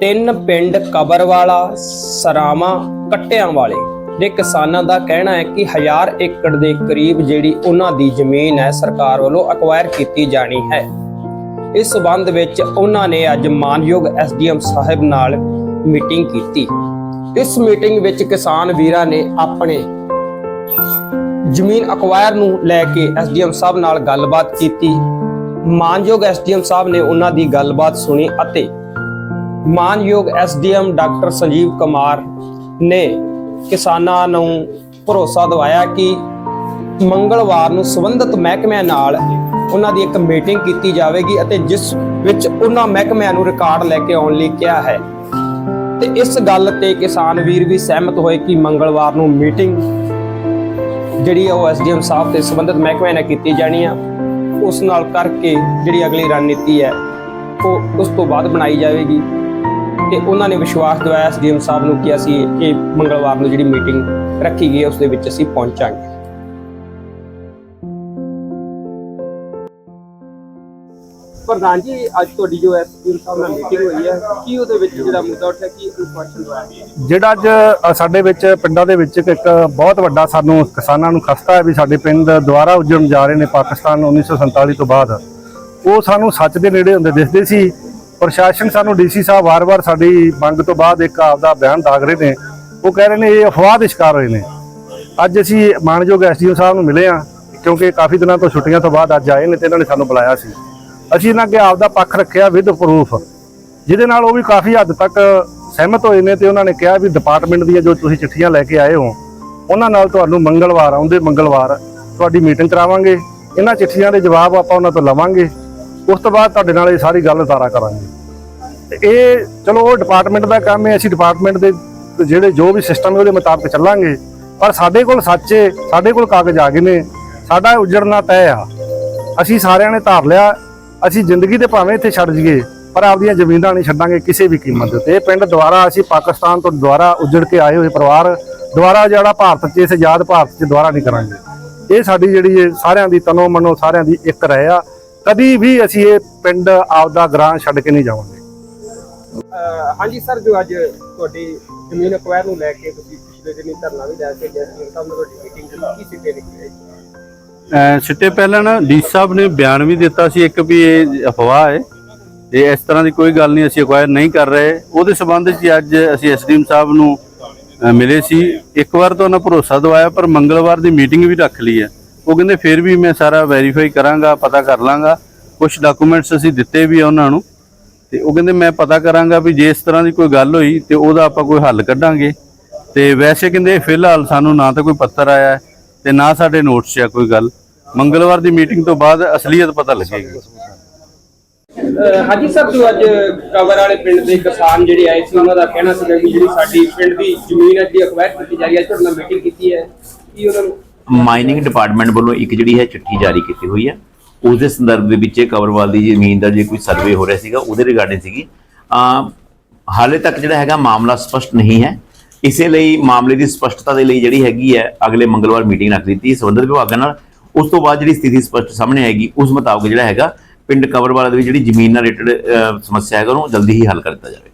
ਤਿੰਨ ਪਿੰਡ ਕਬਰਵਾਲਾ ਸਰਾਮਾ ਕੱਟਿਆਂ ਵਾਲੇ। ਦੇ ਕਿਸਾਨਾਂ ਦਾ ਕਹਿਣਾ ਹੈ ਕਿ 1000 ਏਕੜ ਦੇ ਕਰੀਬ ਜਿਹੜੀ ਉਹਨਾਂ ਦੀ ਜ਼ਮੀਨ ਹੈ, ਸਰਕਾਰ ਵੱਲੋਂ ਅਕਵਾਇਰ ਕੀਤੀ ਜਾਣੀ ਹੈ। ਇਸ ਸਬੰਧ ਵਿੱਚ ਉਹਨਾਂ ਨੇ ਅੱਜ ਮਾਨਯੋਗ ਐਸਡੀਐਮ ਸਾਹਿਬ ਨਾਲ ਮੀਟਿੰਗ ਕੀਤੀ। ਇਸ ਮੀਟਿੰਗ ਵਿੱਚ ਕਿਸਾਨ ਵੀਰਾਂ ਨੇ ਆਪਣੇ ਜ਼ਮੀਨ ਅਕਵਾਇਰ ਨੂੰ ਲੈ ਕੇ ਐਸਡੀਐਮ ਸਾਹਿਬ ਨਾਲ ਗੱਲਬਾਤ ਕੀਤੀ। ਮਾਨਯੋਗ ਐਸਡੀਐਮ ਸਾਹਿਬ ਨੇ ਉਹਨਾਂ ਦੀ ਗੱਲਬਾਤ ਸੁਣੀ ਅਤੇ ਮਾਨਯੋਗ ਐਸਡੀਐਮ ਡਾਕਟਰ ਸੰਜੀਵ ਕੁਮਾਰ ਨੇ ਕਿਸਾਨਾਂ ਨੂੰ ਭਰੋਸਾ ਦਿਵਾਇਆ ਕਿ ਮੰਗਲਵਾਰ ਨੂੰ ਸੰਬੰਧਿਤ ਮਹਿਕਮਿਆਂ ਨਾਲ ਉਹਨਾਂ ਦੀ ਇੱਕ ਮੀਟਿੰਗ ਕੀਤੀ ਜਾਵੇਗੀ ਅਤੇ ਜਿਸ ਵਿੱਚ ਉਹਨਾਂ ਮਹਿਕਮਿਆਂ ਨੂੰ ਰਿਕਾਰਡ ਲੈ ਕੇ ਆਉਣ ਲਈ ਕਿਹਾ ਹੈ। ਤੇ ਇਸ ਗੱਲ ਤੇ ਕਿਸਾਨ ਵੀਰ ਵੀ ਸਹਿਮਤ ਹੋਏ ਕਿ ਮੰਗਲਵਾਰ ਨੂੰ ਮੀਟਿੰਗ ਜਿਹੜੀ ਆ ਉਹ ਐਸਡੀਐਮ ਸਾਹਿਬ ਤੇ ਸੰਬੰਧਿਤ ਮਹਿਕਮਿਆਂ ਨਾਲ ਕੀਤੀ ਜਾਣੀ ਆ। ਉਸ ਨਾਲ ਕਰਕੇ ਜਿਹੜੀ ਅਗਲੀ ਰਣਨੀਤੀ ਹੈ, ਉਹ ਉਸ ਤੋਂ ਬਾਅਦ ਬਣਾਈ ਜਾਵੇਗੀ ਤੇ ਉਹਨਾਂ ਨੇ ਵਿਸ਼ਵਾਸ ਦਿਵਾਇਆ ਐਸਡੀਐਮ ਸਾਹਿਬ ਨੂੰ ਕਿ ਅਸੀਂ ਇਹ ਮੰਗਲਵਾਰ ਨੂੰ ਜਿਹੜੀ ਮੀਟਿੰਗ ਰੱਖੀ ਗਈ ਹੈ, ਉਸ ਦੇ ਵਿੱਚ ਅਸੀਂ ਪਹੁੰਚਾਂਗੇ। ਪ੍ਰਧਾਨ ਜੀ, ਅੱਜ ਤੁਹਾਡੀ ਜੋ ਐਸਡੀਐਮ ਸਾਹਿਬ ਨਾਲ ਮੀਟਿੰਗ ਹੋਈ ਹੈ, ਕੀ ਉਹਦੇ ਵਿੱਚ ਜਿਹੜਾ ਮੁੱਦਾ ਉੱਠਿਆ, ਕੀ ਇਨਫੋਰਮੇਸ਼ਨ ਜਿਹੜਾ ਅੱਜ ਸਾਡੇ ਵਿੱਚ, ਪਿੰਡਾਂ ਦੇ ਵਿੱਚ ਇੱਕ ਬਹੁਤ ਵੱਡਾ ਸਾਨੂੰ ਕਿਸਾਨਾਂ ਨੂੰ ਖਸਤਾ ਹੈ ਵੀ ਸਾਡੇ ਪਿੰਡ ਦੁਆਰਾ ਉੱਜਣ ਜਾ ਰਹੇ ਨੇ ਪਾਕਿਸਤਾਨ 1947 ਤੋਂ ਬਾਅਦ। ਉਹ ਸਾਨੂੰ ਸੱਚ ਦੇ ਨੇੜੇ ਹੁੰਦੇ ਦਿਸਦੇ ਸੀ। ਪ੍ਰਸ਼ਾਸਨ ਸਾਨੂੰ ਡੀਸੀ ਸਾਹਿਬ ਵਾਰ-ਵਾਰ ਸਾਡੀ ਮੰਗ ਤੋਂ ਬਾਅਦ ਇੱਕ ਆਪਦਾ ਬਿਆਨ ਦਾਗ ਰਹੇ ਨੇ। ਉਹ ਕਹਿ ਰਹੇ ਨੇ, ਇਹ ਅਫਵਾਹ ਦੇ ਸ਼ਿਕਾਰ ਹੋਏ ਨੇ। ਅੱਜ ਅਸੀਂ ਮਾਨਯੋਗ ਐਸਡੀਓ ਸਾਹਿਬ ਨੂੰ ਮਿਲੇ ਆ ਕਿਉਂਕਿ ਕਾਫੀ ਦਿਨਾਂ ਤੋਂ ਛੁੱਟੀਆਂ ਤੋਂ ਬਾਅਦ ਅੱਜ ਆਏ ਨੇ ਤੇ ਇਹਨਾਂ ਨੇ ਸਾਨੂੰ ਬੁਲਾਇਆ ਸੀ। ਅਸੀਂ ਇਹਨਾਂ ਅੱਗੇ ਆਪਦਾ ਪੱਖ ਰੱਖਿਆ ਵਿਦ ਪ੍ਰੂਫ ਜਿਹਦੇ ਨਾਲ ਉਹ ਵੀ ਕਾਫੀ ਹੱਦ ਤੱਕ ਸਹਿਮਤ ਹੋਏ ਨੇ ਤੇ ਉਹਨਾਂ ਨੇ ਕਿਹਾ ਵੀ ਡਿਪਾਰਟਮੈਂਟ ਦੀਆਂ ਜੋ ਤੁਸੀਂ ਚਿੱਠੀਆਂ ਲੈ ਕੇ ਆਏ ਹੋ, ਉਹਨਾਂ ਨਾਲ ਤੁਹਾਨੂੰ ਮੰਗਲਵਾਰ ਆਉਂਦੇ ਮੰਗਲਵਾਰ ਤੁਹਾਡੀ ਮੀਟਿੰਗ ਕਰਾਵਾਂਗੇ। ਇਹਨਾਂ ਚਿੱਠੀਆਂ ਦੇ ਜਵਾਬ ਆਪਾਂ ਉਹਨਾਂ ਤੋਂ ਲਵਾਂਗੇ। ਉਸ ਤੋਂ ਬਾਅਦ ਤੁਹਾਡੇ ਨਾਲ ਇਹ ਸਾਰੀ ਗੱਲ ਤਾਰਾ ਕਰਾਂਗੇ। ਤੇ ਇਹ ਚਲੋ ਉਹ ਡਿਪਾਰਟਮੈਂਟ ਦਾ ਕੰਮ ਹੈ, ਅਸੀਂ ਡਿਪਾਰਟਮੈਂਟ ਦੇ ਜਿਹੜੇ ਜੋ ਵੀ ਸਿਸਟਮ ਹੈ ਉਹਦੇ ਮੁਤਾਬਕ ਚੱਲਾਂਗੇ। ਪਰ ਸਾਡੇ ਕੋਲ ਸੱਚ ਹੈ, ਸਾਡੇ ਕੋਲ ਕਾਗਜ਼ ਆ ਗਏ ਨੇ। ਸਾਡਾ ਉਜੜਨਾ ਤੈਅ ਆ। ਅਸੀਂ ਸਾਰਿਆਂ ਨੇ ਧਾਰ ਲਿਆ ਅਸੀਂ ਜ਼ਿੰਦਗੀ ਦੇ ਭਾਵੇਂ ਇੱਥੇ ਛੱਡ ਜਾਈਏ, ਪਰ ਆਪਦੀਆਂ ਜ਼ਮੀਨਾਂ ਨਹੀਂ ਛੱਡਾਂਗੇ ਕਿਸੇ ਵੀ ਕੀਮਤ ਤੇ ਇਹ ਪਿੰਡ ਦੁਆਰਾ ਅਸੀਂ ਪਾਕਿਸਤਾਨ ਤੋਂ ਦੁਆਰਾ ਉਜੜ ਕੇ ਆਏ ਹੋਏ ਪਰਿਵਾਰ, ਦੁਆਰਾ ਜਿਹੜਾ ਭਾਰਤ 'ਚ ਇਸ ਆਜ਼ਾਦ ਭਾਰਤ 'ਚ ਦੁਆਰਾ ਨਹੀਂ ਕਰਾਂਗੇ। ਇਹ ਸਾਡੀ ਜਿਹੜੀ ਇਹ ਸਾਰਿਆਂ ਦੀ ਤਨੋ ਮਨੋ ਸਾਰਿਆਂ ਦੀ ਇੱਕ ਰਹਿ ਆ, ਕਦੀ ਵੀ ਅਸੀਂ ਇਹ ਪਿੰਡ ਆਪਦਾ ਗ੍ਰਾਂ ਛੱਡ ਕੇ ਨਹੀਂ ਜਾਵਾਂਗੇ। ਹਾਂਜੀ ਸਰ, ਜੋ ਅੱਜ ਤੁਹਾਡੀ ਜ਼ਮੀਨ ਅਕਵਾਇਰ ਨੂੰ ਲੈ ਕੇ ਤੁਸੀਂ ਪਿਛਲੇ ਦਿਨੀ ਧਰਨਾ ਵੀ ਲੈ ਕੇ ਐਸਡੀਐਮ ਸਾਹਿਬ ਨਾਲ ਤੁਹਾਡੀ ਮੀਟਿੰਗ ਕੀਤੀ ਕੀ ਸਿੱਟੇ ਨਿਕਲੇ? ਸਿੱਟੇ ਪਹਿਲਾਂ ਨਾ ਡੀ ਸਾਹਿਬ ਨੇ ਬਿਆਨ ਵੀ ਦਿੱਤਾ ਸੀ ਇੱਕ ਵੀ ਇਹ ਅਫਵਾਹ ਹੈ। ਤੇ ਇਸ ਤਰ੍ਹਾਂ ਦੀ ਕੋਈ ਗੱਲ ਨਹੀਂ, ਅਸੀਂ ਅਕਵਾਇਰ ਨਹੀਂ ਕਰ ਰਹੇ। ਉਹਦੇ ਸੰਬੰਧ ਵਿੱਚ ਅੱਜ ਅਸੀਂ ਐਸਡੀਐਮ ਸਾਹਿਬ ਨੂੰ ਮਿਲੇ ਸੀ। ਇੱਕ ਵਾਰ ਤਾਂ ਉਹਨਾਂ ਭਰੋਸਾ ਦਵਾਇਆ, ਪਰ ਮੰਗਲਵਾਰ ਦੀ ਮੀਟਿੰਗ ਵੀ ਰੱਖ ਲਈ ਹੈ। ਉਹ ਕਹਿੰਦੇ, ਫਿਰ ਵੀ ਮੈਂ ਸਾਰਾ ਵੈਰੀਫਾਈ ਕਰਾਂਗਾ, ਪਤਾ ਕਰ ਲਾਂਗਾ। ਕੁਝ ਡਾਕੂਮੈਂਟਸ ਅਸੀਂ ਦਿੱਤੇ ਵੀ ਆ ਉਹਨਾਂ ਨੂੰ। ਤੇ ਉਹ ਕਹਿੰਦੇ, ਮੈਂ ਪਤਾ ਕਰਾਂਗਾ ਵੀ ਜੇ ਇਸ ਤਰ੍ਹਾਂ ਦੀ ਕੋਈ ਗੱਲ ਹੋਈ, ਤੇ ਉਹਦਾ ਆਪਾਂ ਕੋਈ ਹੱਲ ਕੱਢਾਂਗੇ। ਤੇ ਵੈਸੇ ਕਹਿੰਦੇ, ਫਿਲਹਾਲ ਸਾਨੂੰ ਨਾ ਤਾਂ ਕੋਈ ਪੱਤਰ ਆਇਆ ਹੈ। ਤੇ ਨਾ ਸਾਡੇ ਨੋਟਸ 'ਚ ਆ ਕੋਈ ਗੱਲ। ਮੰਗਲਵਾਰ ਦੀ ਮੀਟਿੰਗ ਤੋਂ ਬਾਅਦ ਅਸਲੀਅਤ ਪਤਾ ਲੱਗੇਗੀ। ਹਾਂਜੀ ਸਰ ਜੋ ਅੱਜ ਕਵਰ ਵਾਲੇ ਪਿੰਡ ਦੇ ਕਿਸਾਨ ਜਿਹੜੇ ਆਏ ਸੀ ਉਹਨਾਂ ਦਾ ਕਹਿਣਾ ਸੀਗਾ ਕਿ ਜਿਹੜੀ ਸਾਡੀ ਪਿੰਡ ਦੀ ਜ਼ਮੀਨ ਹੈ ਦੀ ਅਕਵਾਇਰ ਕੀਤੀ ਜਾ ਰਹੀ ਹੈ ਤੁਹਾਡੇ ਨਾਲ ਮੀਟਿੰਗ ਕੀਤੀ ਹੈ। ਕੀ ਉਹਨਾਂ ਨੂੰ ਮਾਈਨਿੰਗ ਡਿਪਾਰਟਮੈਂਟ ਵੱਲੋਂ ਇੱਕ ਜਿਹੜੀ ਹੈ ਚਿੱਠੀ ਜਾਰੀ ਕੀਤੀ ਹੋਈ ਹੈ। ਉਸ ਦੇ ਸੰਦਰਭ ਦੇ ਵਿੱਚ ਕਵਰਵਾਲ ਦੀ ਜ਼ਮੀਨ ਦਾ ਜੇ ਕੋਈ ਸਰਵੇ ਹੋ ਰਿਹਾ ਸੀਗਾ ਉਹਦੇ ਰਿਗਾਰਡਿੰਗ ਸੀਗੀ। ਹਾਲੇ ਤੱਕ ਜਿਹੜਾ ਹੈਗਾ ਮਾਮਲਾ ਸਪਸ਼ਟ ਨਹੀਂ ਹੈ। ਇਸੇ ਲਈ ਮਾਮਲੇ ਦੀ ਸਪਸ਼ਟਤਾ ਦੇ ਲਈ ਜਿਹੜੀ ਹੈਗੀ ਹੈ, ਅਗਲੇ ਮੰਗਲਵਾਰ ਮੀਟਿੰਗ ਰੱਖ ਦਿੱਤੀ ਸੰਬੰਧਿਤ ਵਿਭਾਗਾਂ ਨਾਲ। ਉਸ ਤੋਂ ਬਾਅਦ ਜਿਹੜੀ ਸਥਿਤੀ ਸਪਸ਼ਟ ਸਾਹਮਣੇ ਆਏਗੀ, ਉਸ ਮੁਤਾਬਕ ਜਿਹੜਾ ਹੈਗਾ, ਪਿੰਡ ਕਵਰਵਾਲਾ ਦੇ ਵਿੱਚ ਜਿਹੜੀ ਜ਼ਮੀਨ ਨਾਲ ਰਿਲੇਟਡ ਸਮੱਸਿਆ ਹੈਗਾ, ਉਹਨੂੰ ਜਲਦੀ ਹੀ ਹੱਲ ਕਰ ਦਿੱਤਾ ਜਾਵੇ